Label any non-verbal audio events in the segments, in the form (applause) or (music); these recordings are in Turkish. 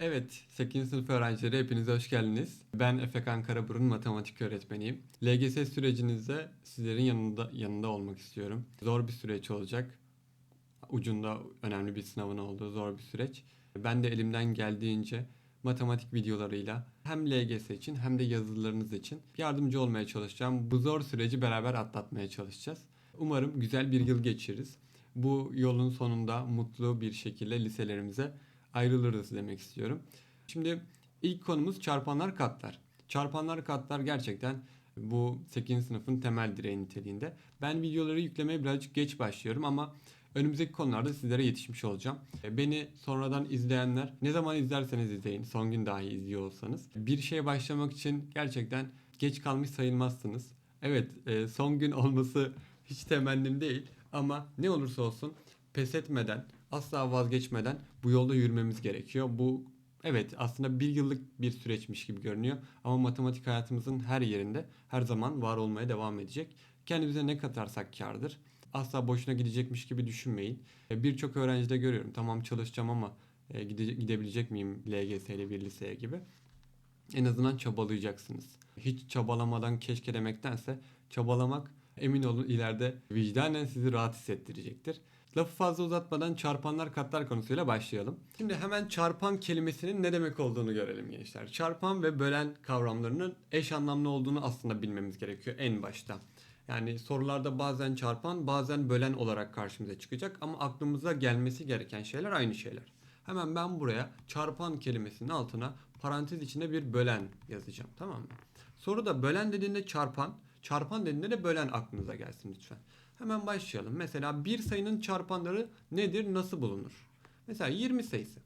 Evet, 8. sınıf öğrencileri hepinize hoş geldiniz. Ben Efekan Karaburun, matematik öğretmeniyim. LGS sürecinizde sizlerin yanında yanında olmak istiyorum. Zor bir süreç olacak. Ucunda önemli bir sınavın olduğu zor bir süreç. Ben de elimden geldiğince matematik videolarıyla hem LGS için hem de yazılarınız için yardımcı olmaya çalışacağım. Bu zor süreci beraber atlatmaya çalışacağız. Umarım güzel bir yıl geçiririz. Bu yolun sonunda mutlu bir şekilde liselerimize ayrılırız demek istiyorum. Şimdi ilk konumuz çarpanlar katlar. Çarpanlar katlar gerçekten bu 8. sınıfın temel direği niteliğinde. Ben videoları yüklemeye birazcık geç başlıyorum ama önümüzdeki konularda sizlere yetişmiş olacağım. Beni sonradan izleyenler ne zaman izlerseniz izleyin, son gün dahi izliyor olsanız. Bir şeye başlamak için gerçekten geç kalmış sayılmazsınız. Evet e, son gün olması hiç temennim değil ama ne olursa olsun pes etmeden, asla vazgeçmeden bu yolda yürümemiz gerekiyor. Bu evet aslında bir yıllık bir süreçmiş gibi görünüyor ama matematik hayatımızın her yerinde her zaman var olmaya devam edecek. Kendimize ne katarsak kardır. Asla boşuna gidecekmiş gibi düşünmeyin. E, Birçok öğrencide görüyorum tamam çalışacağım ama e, gide- gidebilecek miyim LGS ile bir liseye gibi. En azından çabalayacaksınız. Hiç çabalamadan keşke demektense çabalamak emin olun ileride vicdanen sizi rahat hissettirecektir. Lafı fazla uzatmadan çarpanlar katlar konusuyla başlayalım. Şimdi hemen çarpan kelimesinin ne demek olduğunu görelim gençler. Çarpan ve bölen kavramlarının eş anlamlı olduğunu aslında bilmemiz gerekiyor en başta. Yani sorularda bazen çarpan bazen bölen olarak karşımıza çıkacak ama aklımıza gelmesi gereken şeyler aynı şeyler. Hemen ben buraya çarpan kelimesinin altına parantez içinde bir bölen yazacağım tamam mı? Soruda bölen dediğinde çarpan, çarpan dediğinde de bölen aklınıza gelsin lütfen. Hemen başlayalım. Mesela bir sayının çarpanları nedir, nasıl bulunur? Mesela 20 sayısı.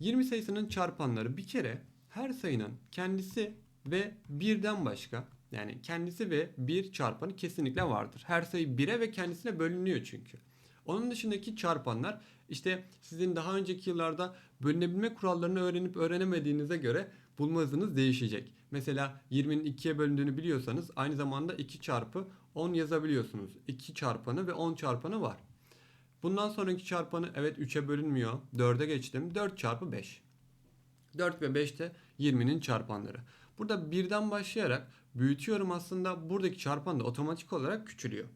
20 sayısının çarpanları bir kere her sayının kendisi ve birden başka yani kendisi ve bir çarpanı kesinlikle vardır. Her sayı 1'e ve kendisine bölünüyor çünkü. Onun dışındaki çarpanlar işte sizin daha önceki yıllarda bölünebilme kurallarını öğrenip öğrenemediğinize göre bulma hızınız değişecek. Mesela 20'nin 2'ye bölündüğünü biliyorsanız aynı zamanda 2 çarpı 10 yazabiliyorsunuz. 2 çarpanı ve 10 çarpanı var. Bundan sonraki çarpanı evet 3'e bölünmüyor. 4'e geçtim. 4 çarpı 5. 4 ve 5 de 20'nin çarpanları. Burada birden başlayarak büyütüyorum aslında buradaki çarpan da otomatik olarak küçülüyor.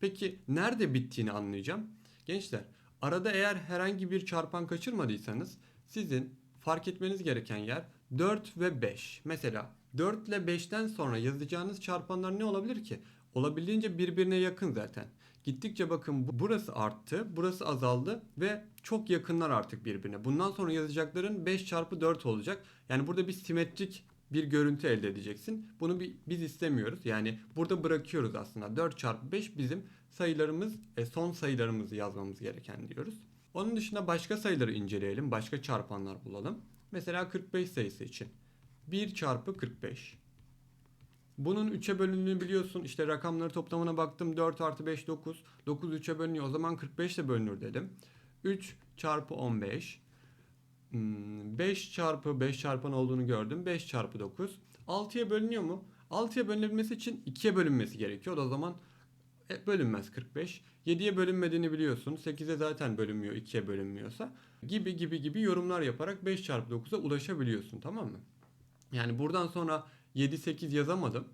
Peki nerede bittiğini anlayacağım. Gençler arada eğer herhangi bir çarpan kaçırmadıysanız sizin fark etmeniz gereken yer 4 ve 5. Mesela 4 ile 5'ten sonra yazacağınız çarpanlar ne olabilir ki? Olabildiğince birbirine yakın zaten. Gittikçe bakın bu- burası arttı, burası azaldı ve çok yakınlar artık birbirine. Bundan sonra yazacakların 5 çarpı 4 olacak. Yani burada bir simetrik bir görüntü elde edeceksin. Bunu bir, biz istemiyoruz. Yani burada bırakıyoruz aslında. 4 çarpı 5 bizim sayılarımız, e, son sayılarımızı yazmamız gereken diyoruz. Onun dışında başka sayıları inceleyelim. Başka çarpanlar bulalım. Mesela 45 sayısı için. 1 çarpı 45. Bunun 3'e bölündüğünü biliyorsun. İşte rakamları toplamına baktım. 4 artı 5 9. 9 3'e bölünüyor. O zaman 45 de bölünür dedim. 3 çarpı 15. Hmm, 5 çarpı 5 çarpan olduğunu gördüm. 5 çarpı 9. 6'ya bölünüyor mu? 6'ya bölünebilmesi için 2'ye bölünmesi gerekiyor. O zaman e, bölünmez 45. 7'ye bölünmediğini biliyorsun. 8'e zaten bölünmüyor 2'ye bölünmüyorsa. Gibi gibi gibi yorumlar yaparak 5 çarpı 9'a ulaşabiliyorsun tamam mı? Yani buradan sonra 7 8 yazamadım.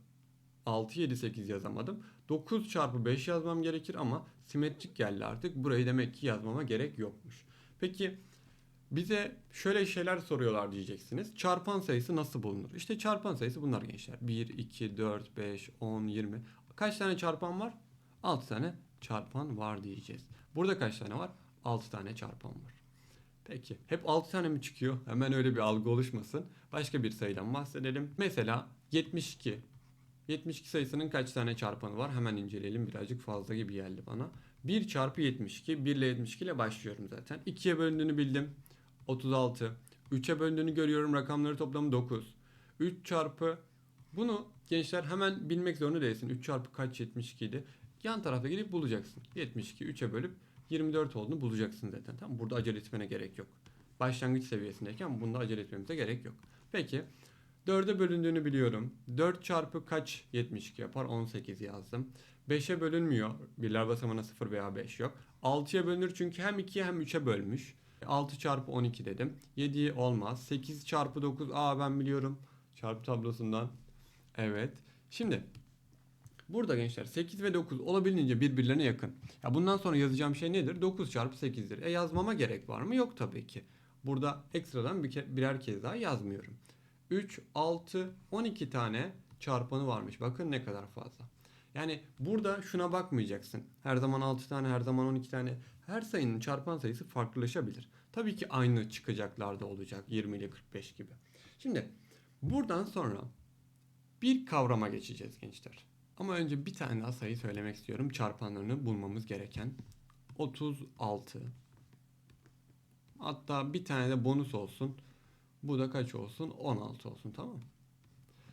6 7 8 yazamadım. 9 çarpı 5 yazmam gerekir ama simetrik geldi artık. Burayı demek ki yazmama gerek yokmuş. Peki bize şöyle şeyler soruyorlar diyeceksiniz. Çarpan sayısı nasıl bulunur? İşte çarpan sayısı bunlar gençler. 1, 2, 4, 5, 10, 20. Kaç tane çarpan var? 6 tane çarpan var diyeceğiz. Burada kaç tane var? 6 tane çarpan var. Peki hep 6 tane mi çıkıyor? Hemen öyle bir algı oluşmasın. Başka bir sayıdan bahsedelim. Mesela 72. 72 sayısının kaç tane çarpanı var? Hemen inceleyelim. Birazcık fazla gibi geldi bana. 1 çarpı 72. 1 ile 72 ile başlıyorum zaten. 2'ye bölündüğünü bildim. 36. 3'e bölündüğünü görüyorum. Rakamları toplamı 9. 3 çarpı bunu gençler hemen bilmek zorunda değilsin. 3 çarpı kaç 72 idi. Yan tarafta gidip bulacaksın. 72 3'e bölüp 24 olduğunu bulacaksın zaten. Tamam Burada acele etmene gerek yok. Başlangıç seviyesindeyken bunda acele etmemize gerek yok. Peki 4'e bölündüğünü biliyorum. 4 çarpı kaç 72 yapar? 18 yazdım. 5'e bölünmüyor. Birler basamağına 0 veya 5 yok. 6'ya bölünür çünkü hem 2'ye hem 3'e bölmüş. 6 çarpı 12 dedim. 7 olmaz. 8 çarpı 9. Aa ben biliyorum. Çarpı tablosundan. Evet. Şimdi burada gençler 8 ve 9 olabildiğince birbirlerine yakın. Ya bundan sonra yazacağım şey nedir? 9 çarpı 8'dir. E yazmama gerek var mı? Yok tabii ki. Burada ekstradan bir ke- birer kez daha yazmıyorum. 3, 6, 12 tane çarpanı varmış. Bakın ne kadar fazla. Yani burada şuna bakmayacaksın. Her zaman 6 tane, her zaman 12 tane. Her sayının çarpan sayısı farklılaşabilir. Tabii ki aynı çıkacaklar da olacak. 20 ile 45 gibi. Şimdi buradan sonra bir kavrama geçeceğiz gençler. Ama önce bir tane daha sayı söylemek istiyorum. Çarpanlarını bulmamız gereken. 36. Hatta bir tane de bonus olsun. Bu da kaç olsun? 16 olsun tamam?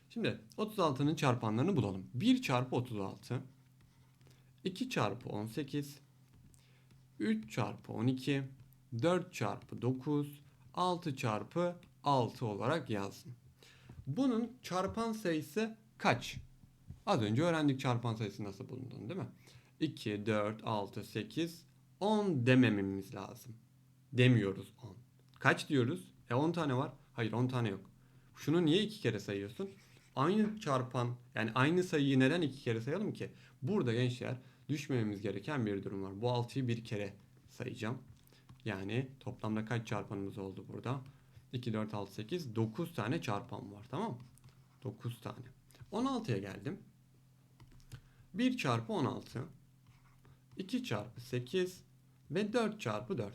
Şimdi 36'nın çarpanlarını bulalım. 1 çarpı 36. 2 çarpı 18. 3 çarpı 12. 4 çarpı 9. 6 çarpı 6 olarak yazdım. Bunun çarpan sayısı kaç? Az önce öğrendik çarpan sayısı nasıl bulunduğunu değil mi? 2, 4, 6, 8, 10 demememiz lazım. Demiyoruz 10. Kaç diyoruz? E 10 tane var. Hayır 10 tane yok. Şunu niye iki kere sayıyorsun? Aynı çarpan yani aynı sayıyı neden iki kere sayalım ki? Burada gençler düşmememiz gereken bir durum var. Bu 6'yı bir kere sayacağım. Yani toplamda kaç çarpanımız oldu burada? 2, 4, 6, 8, 9 tane çarpan var tamam mı? 9 tane. 16'ya geldim. 1 çarpı 16. 2 çarpı 8 ve 4 çarpı 4.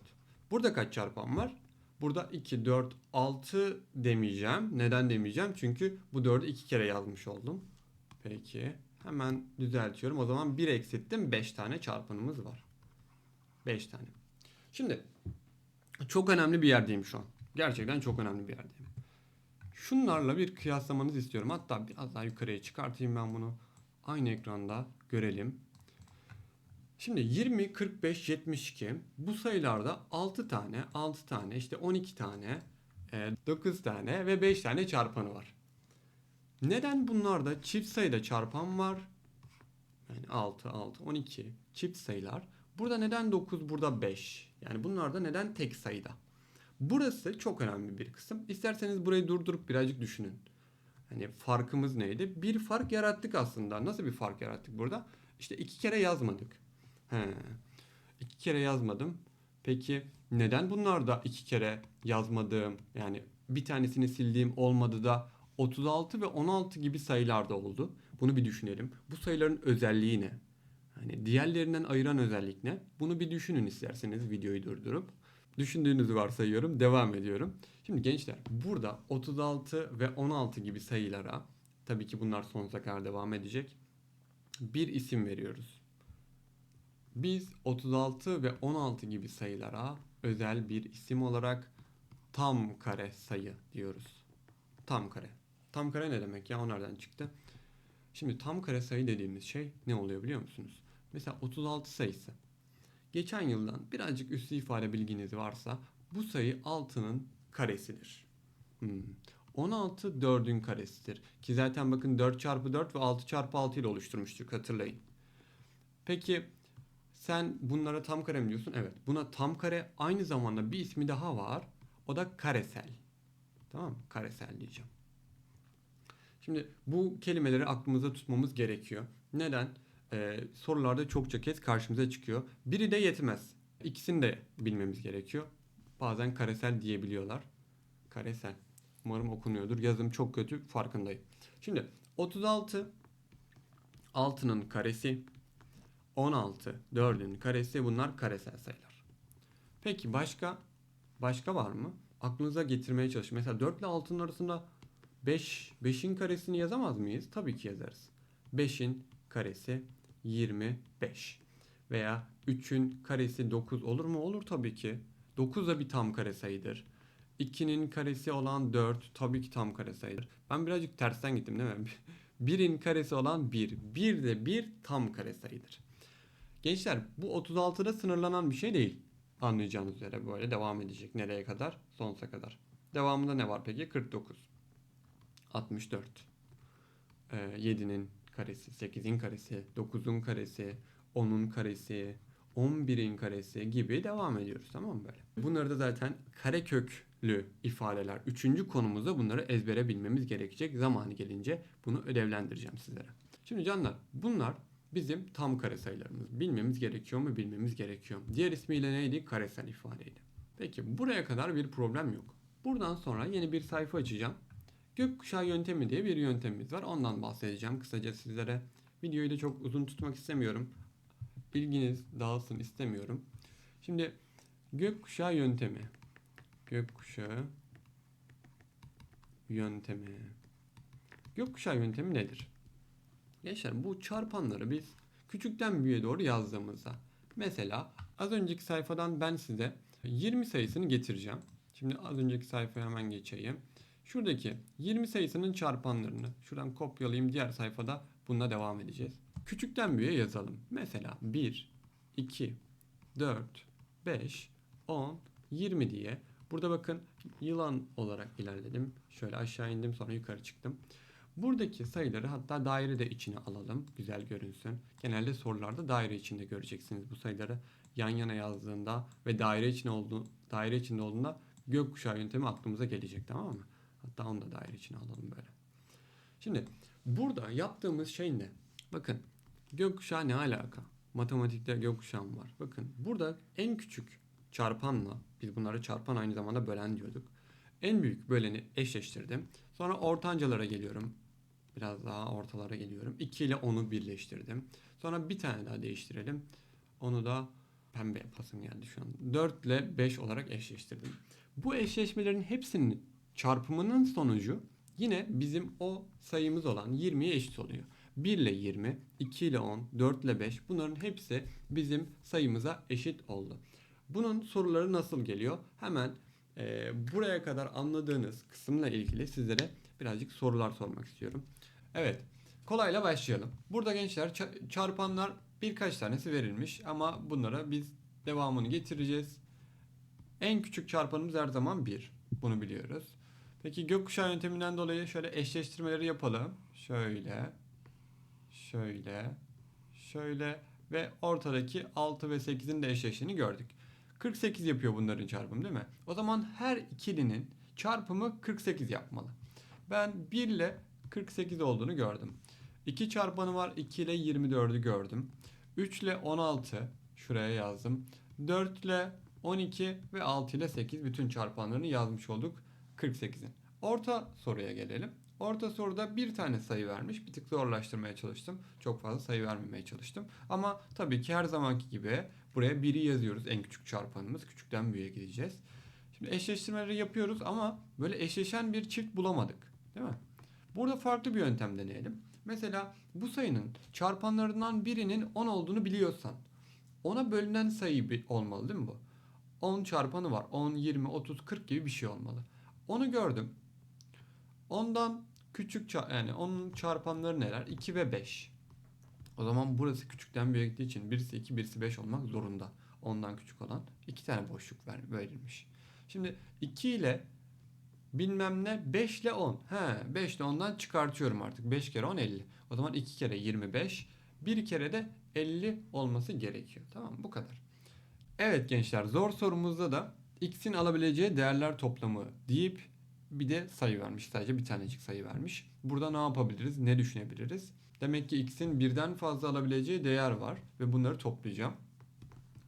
Burada kaç çarpan var? Burada 2, 4, 6 demeyeceğim. Neden demeyeceğim? Çünkü bu 4'ü 2 kere yazmış oldum. Peki. Hemen düzeltiyorum. O zaman 1 eksilttim. 5 tane çarpanımız var. 5 tane. Şimdi çok önemli bir yerdeyim şu an. Gerçekten çok önemli bir yerdeyim. Şunlarla bir kıyaslamanızı istiyorum. Hatta biraz daha yukarıya çıkartayım ben bunu. Aynı ekranda görelim. Şimdi 20, 45, 72 bu sayılarda 6 tane, 6 tane, işte 12 tane, e, 9 tane ve 5 tane çarpanı var. Neden bunlarda çift sayıda çarpan var? Yani 6, 6, 12 çift sayılar. Burada neden 9, burada 5? Yani bunlarda neden tek sayıda? Burası çok önemli bir kısım. İsterseniz burayı durdurup birazcık düşünün. Hani farkımız neydi? Bir fark yarattık aslında. Nasıl bir fark yarattık burada? İşte iki kere yazmadık. He. İki kere yazmadım. Peki neden bunlarda iki kere yazmadığım yani bir tanesini sildiğim olmadı da 36 ve 16 gibi sayılarda oldu? Bunu bir düşünelim. Bu sayıların özelliği ne? Hani diğerlerinden ayıran özellik ne? Bunu bir düşünün isterseniz videoyu durdurup. Düşündüğünüzü varsayıyorum. Devam ediyorum. Şimdi gençler burada 36 ve 16 gibi sayılara tabii ki bunlar sonsuza kadar devam edecek. Bir isim veriyoruz. Biz 36 ve 16 gibi sayılara özel bir isim olarak tam kare sayı diyoruz. Tam kare. Tam kare ne demek ya? O nereden çıktı? Şimdi tam kare sayı dediğimiz şey ne oluyor biliyor musunuz? Mesela 36 sayısı. Geçen yıldan birazcık üstü ifade bilginiz varsa bu sayı 6'nın karesidir. Hmm. 16 4'ün karesidir. Ki zaten bakın 4 çarpı 4 ve 6 çarpı 6 ile oluşturmuştuk hatırlayın. Peki sen bunlara tam kare mi diyorsun? Evet. Buna tam kare aynı zamanda bir ismi daha var. O da karesel. Tamam mı? Karesel diyeceğim. Şimdi bu kelimeleri aklımızda tutmamız gerekiyor. Neden? Ee, sorularda çokça kez karşımıza çıkıyor. Biri de yetmez. İkisini de bilmemiz gerekiyor. Bazen karesel diyebiliyorlar. Karesel. Umarım okunuyordur. Yazım çok kötü farkındayım. Şimdi 36 6'nın karesi 16 4'ün karesi bunlar karesel sayılar. Peki başka başka var mı? Aklınıza getirmeye çalışın. Mesela 4 ile 6'nın arasında 5 5'in karesini yazamaz mıyız? Tabii ki yazarız. 5'in karesi 25 veya 3'ün karesi 9 olur mu? Olur tabii ki. 9 da bir tam kare sayıdır. 2'nin karesi olan 4 tabii ki tam kare sayıdır. Ben birazcık tersten gittim değil mi? (laughs) 1'in karesi olan 1. 1 de bir tam kare sayıdır. Gençler bu 36'da sınırlanan bir şey değil. Anlayacağınız üzere böyle devam edecek. Nereye kadar? Sonsuza kadar. Devamında ne var peki? 49. 64. Ee, 7'nin karesi, 8'in karesi, 9'un karesi, 10'un karesi, 11'in karesi gibi devam ediyoruz tamam mı böyle? Bunları da zaten kareköklü ifadeler. Üçüncü konumuzda bunları ezbere bilmemiz gerekecek. Zamanı gelince bunu ödevlendireceğim sizlere. Şimdi canlar bunlar bizim tam kare sayılarımız. Bilmemiz gerekiyor mu? Bilmemiz gerekiyor. Diğer ismiyle neydi? Karesel ifadeydi. Peki buraya kadar bir problem yok. Buradan sonra yeni bir sayfa açacağım. Gökkuşağı yöntemi diye bir yöntemimiz var. Ondan bahsedeceğim kısaca sizlere. Videoyu da çok uzun tutmak istemiyorum. Bilginiz dağılsın istemiyorum. Şimdi gökkuşağı yöntemi. Gökkuşağı yöntemi. Gökkuşağı yöntemi nedir? Gençler bu çarpanları biz küçükten büyüğe doğru yazdığımızda mesela az önceki sayfadan ben size 20 sayısını getireceğim. Şimdi az önceki sayfaya hemen geçeyim. Şuradaki 20 sayısının çarpanlarını şuradan kopyalayayım diğer sayfada bununla devam edeceğiz. Küçükten büyüğe yazalım. Mesela 1, 2, 4, 5, 10, 20 diye. Burada bakın yılan olarak ilerledim. Şöyle aşağı indim sonra yukarı çıktım. Buradaki sayıları hatta daire de içine alalım. Güzel görünsün. Genelde sorularda daire içinde göreceksiniz bu sayıları. Yan yana yazdığında ve daire içinde olduğu daire içinde olduğunda gökkuşağı yöntemi aklımıza gelecek tamam mı? Hatta onu da daire içine alalım böyle. Şimdi burada yaptığımız şey ne? Bakın gökkuşağı ne alaka? Matematikte gökkuşağı var. Bakın burada en küçük çarpanla biz bunları çarpan aynı zamanda bölen diyorduk. En büyük böleni eşleştirdim. Sonra ortancalara geliyorum. Biraz daha ortalara geliyorum. 2 ile 10'u birleştirdim. Sonra bir tane daha değiştirelim. Onu da pembe yapasım geldi şu an. 4 ile 5 olarak eşleştirdim. Bu eşleşmelerin hepsinin çarpımının sonucu yine bizim o sayımız olan 20'ye eşit oluyor. 1 ile 20, 2 ile 10, 4 ile 5 bunların hepsi bizim sayımıza eşit oldu. Bunun soruları nasıl geliyor? Hemen e, buraya kadar anladığınız kısımla ilgili sizlere birazcık sorular sormak istiyorum. Evet, kolayla başlayalım. Burada gençler ça- çarpanlar birkaç tanesi verilmiş ama bunlara biz devamını getireceğiz. En küçük çarpanımız her zaman 1. Bunu biliyoruz. Peki gökkuşağı yönteminden dolayı şöyle eşleştirmeleri yapalım. Şöyle, şöyle, şöyle ve ortadaki 6 ve 8'in de eşleştiğini gördük. 48 yapıyor bunların çarpımı değil mi? O zaman her ikilinin çarpımı 48 yapmalı. Ben 1 ile 48 olduğunu gördüm. 2 çarpanı var 2 ile 24'ü gördüm. 3 ile 16 şuraya yazdım. 4 ile 12 ve 6 ile 8 bütün çarpanlarını yazmış olduk 48'in. Orta soruya gelelim. Orta soruda bir tane sayı vermiş. Bir tık zorlaştırmaya çalıştım. Çok fazla sayı vermemeye çalıştım. Ama tabii ki her zamanki gibi buraya 1'i yazıyoruz. En küçük çarpanımız. Küçükten büyüğe gideceğiz. Şimdi eşleştirmeleri yapıyoruz ama böyle eşleşen bir çift bulamadık. Değil mi? Burada farklı bir yöntem deneyelim. Mesela bu sayının çarpanlarından birinin 10 olduğunu biliyorsan ona bölünen sayı olmalı değil mi bu? 10 çarpanı var. 10, 20, 30, 40 gibi bir şey olmalı. Onu gördüm. Ondan küçük yani onun çarpanları neler? 2 ve 5. O zaman burası küçükten büyüğe gittiği için birisi 2 birisi 5 olmak zorunda. Ondan küçük olan iki tane boşluk ver, verilmiş. Şimdi 2 ile bilmem ne 5 ile 10. He 5 ile 10'dan çıkartıyorum artık. 5 kere 10 50. O zaman 2 kere 25. Bir kere de 50 olması gerekiyor. Tamam? Bu kadar. Evet gençler zor sorumuzda da x'in alabileceği değerler toplamı deyip bir de sayı vermiş. Sadece bir tanecik sayı vermiş. Burada ne yapabiliriz? Ne düşünebiliriz? Demek ki x'in birden fazla alabileceği değer var ve bunları toplayacağım.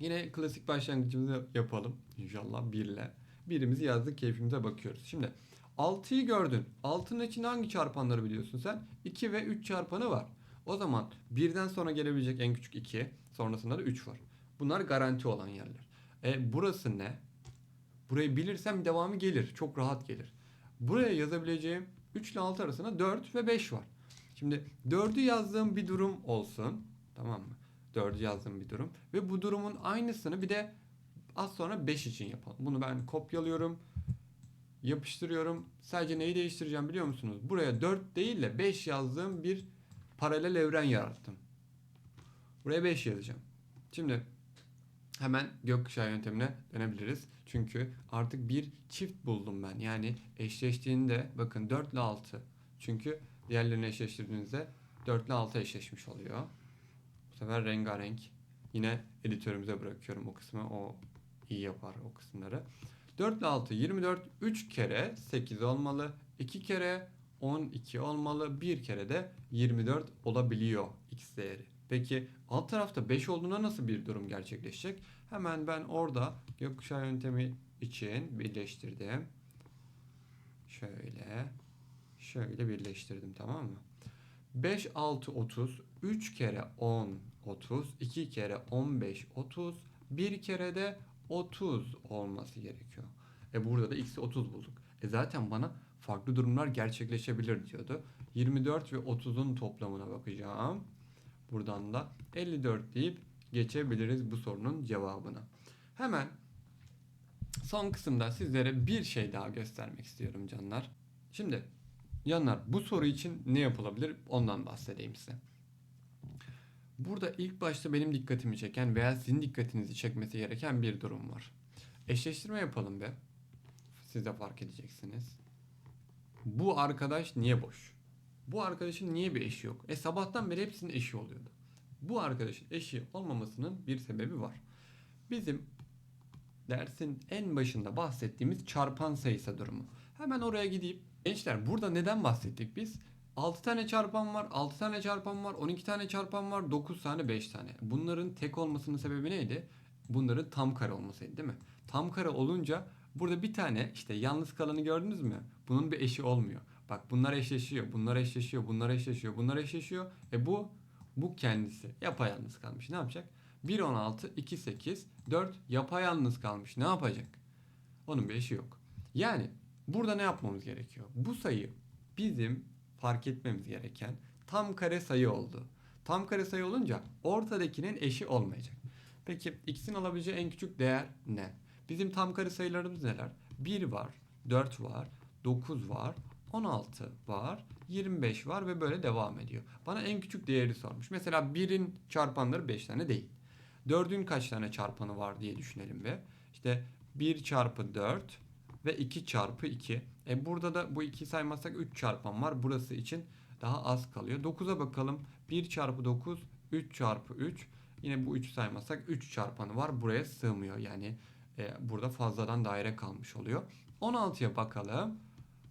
Yine klasik başlangıcımızı yapalım. İnşallah 1 ile. Birimizi yazdık keyfimize bakıyoruz. Şimdi 6'yı gördün. 6'nın içinde hangi çarpanları biliyorsun sen? 2 ve 3 çarpanı var. O zaman birden sonra gelebilecek en küçük 2. Sonrasında da 3 var. Bunlar garanti olan yerler. E burası ne? Burayı bilirsem devamı gelir. Çok rahat gelir. Buraya yazabileceğim 3 ile 6 arasında 4 ve 5 var. Şimdi 4'ü yazdığım bir durum olsun. Tamam mı? 4'ü yazdığım bir durum. Ve bu durumun aynısını bir de az sonra 5 için yapalım. Bunu ben kopyalıyorum. Yapıştırıyorum. Sadece neyi değiştireceğim biliyor musunuz? Buraya 4 değil de 5 yazdığım bir paralel evren yarattım. Buraya 5 yazacağım. Şimdi hemen gökkuşağı yöntemine dönebiliriz. Çünkü artık bir çift buldum ben. Yani eşleştiğinde bakın 4 ile 6. Çünkü diğerlerini eşleştirdiğinizde 4 ile 6 eşleşmiş oluyor. Bu sefer rengarenk yine editörümüze bırakıyorum o kısmı. O iyi yapar o kısımları. 4 ile 6 24 3 kere 8 olmalı. 2 kere 12 olmalı. 1 kere de 24 olabiliyor x değeri. Peki alt tarafta 5 olduğunda nasıl bir durum gerçekleşecek? Hemen ben orada gökkuşağı yöntemi için birleştirdim. Şöyle. Şöyle birleştirdim tamam mı? 5 6 30 3 kere 10 30 2 kere 15 30 bir kere de 30 olması gerekiyor. E burada da x'i 30 bulduk. E zaten bana farklı durumlar gerçekleşebilir diyordu. 24 ve 30'un toplamına bakacağım. Buradan da 54 deyip geçebiliriz bu sorunun cevabına. Hemen son kısımda sizlere bir şey daha göstermek istiyorum canlar. Şimdi canlar bu soru için ne yapılabilir ondan bahsedeyim size. Burada ilk başta benim dikkatimi çeken veya sizin dikkatinizi çekmesi gereken bir durum var. Eşleştirme yapalım be. Siz de fark edeceksiniz. Bu arkadaş niye boş? Bu arkadaşın niye bir eşi yok? E sabahtan beri hepsinin eşi oluyordu. Bu arkadaşın eşi olmamasının bir sebebi var. Bizim dersin en başında bahsettiğimiz çarpan sayısı durumu. Hemen oraya gideyim. Gençler burada neden bahsettik biz? 6 tane çarpan var, 6 tane çarpan var, 12 tane çarpan var, 9 tane, 5 tane. Bunların tek olmasının sebebi neydi? Bunların tam kare olmasıydı değil mi? Tam kare olunca burada bir tane işte yalnız kalanı gördünüz mü? Bunun bir eşi olmuyor. Bak bunlar eşleşiyor, bunlar eşleşiyor, bunlar eşleşiyor, bunlar eşleşiyor. E bu bu kendisi yapayalnız kalmış. Ne yapacak? 1 16 2 8 4 yapayalnız kalmış. Ne yapacak? Onun bir eşi yok. Yani burada ne yapmamız gerekiyor? Bu sayı bizim fark etmemiz gereken tam kare sayı oldu. Tam kare sayı olunca ortadakinin eşi olmayacak. Peki x'in alabileceği en küçük değer ne? Bizim tam kare sayılarımız neler? 1 var, 4 var, 9 var, 16 var, 25 var ve böyle devam ediyor. Bana en küçük değeri sormuş. Mesela 1'in çarpanları 5 tane değil. 4'ün kaç tane çarpanı var diye düşünelim ve işte 1 çarpı 4 ve 2 çarpı 2. E burada da bu 2 saymazsak 3 çarpan var. Burası için daha az kalıyor. 9'a bakalım. 1 çarpı 9 3 çarpı 3. Yine bu 3 saymazsak 3 çarpanı var. Buraya sığmıyor. Yani e, burada fazladan daire kalmış oluyor. 16'ya bakalım.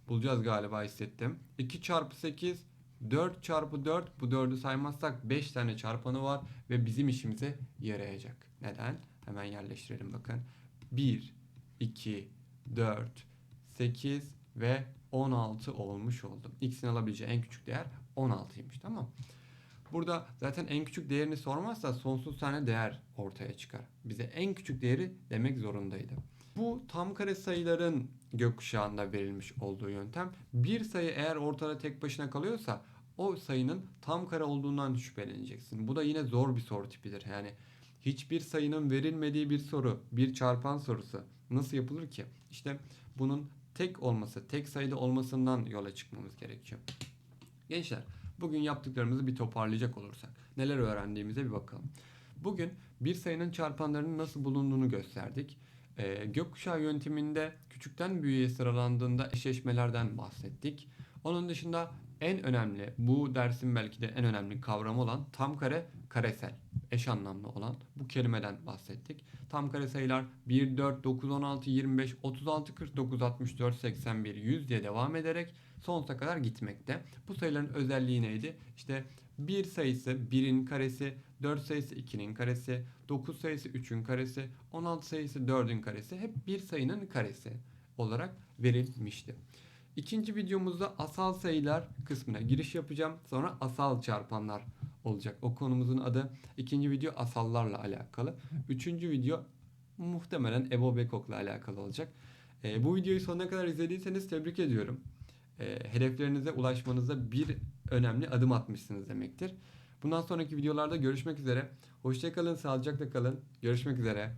Bulacağız galiba hissettim. 2 çarpı 8 4 çarpı 4 bu 4'ü saymazsak 5 tane çarpanı var ve bizim işimize yarayacak. Neden? Hemen yerleştirelim bakın. 1, 2, 4, 8 ve 16 olmuş oldu. X'in alabileceği en küçük değer 16'ymış tamam Burada zaten en küçük değerini sormazsa sonsuz tane değer ortaya çıkar. Bize en küçük değeri demek zorundaydı. Bu tam kare sayıların gökkuşağında verilmiş olduğu yöntem. Bir sayı eğer ortada tek başına kalıyorsa o sayının tam kare olduğundan şüpheleneceksin. Bu da yine zor bir soru tipidir. Yani hiçbir sayının verilmediği bir soru, bir çarpan sorusu nasıl yapılır ki? İşte bunun tek olması, tek sayıda olmasından yola çıkmamız gerekiyor. Gençler, bugün yaptıklarımızı bir toparlayacak olursak neler öğrendiğimize bir bakalım. Bugün bir sayının çarpanlarının nasıl bulunduğunu gösterdik. Ee, gökkuşağı yönteminde küçükten büyüğe sıralandığında eşleşmelerden bahsettik. Onun dışında en önemli, bu dersin belki de en önemli kavramı olan tam kare karesel, eş anlamlı olan bu kelimeden bahsettik. Tam kare sayılar 1, 4, 9, 16, 25, 36, 49, 64, 81, 100 diye devam ederek sonsuza kadar gitmekte. Bu sayıların özelliği neydi? İşte 1 sayısı 1'in karesi, 4 sayısı 2'nin karesi, 9 sayısı 3'ün karesi, 16 sayısı 4'ün karesi hep bir sayının karesi olarak verilmişti. İkinci videomuzda asal sayılar kısmına giriş yapacağım. Sonra asal çarpanlar olacak. O konumuzun adı ikinci video asallarla alakalı. Üçüncü video muhtemelen Ebo Bekok'la alakalı olacak. E, bu videoyu sonuna kadar izlediyseniz tebrik ediyorum. E, hedeflerinize ulaşmanıza bir önemli adım atmışsınız demektir. Bundan sonraki videolarda görüşmek üzere. Hoşçakalın, sağlıcakla kalın. Görüşmek üzere.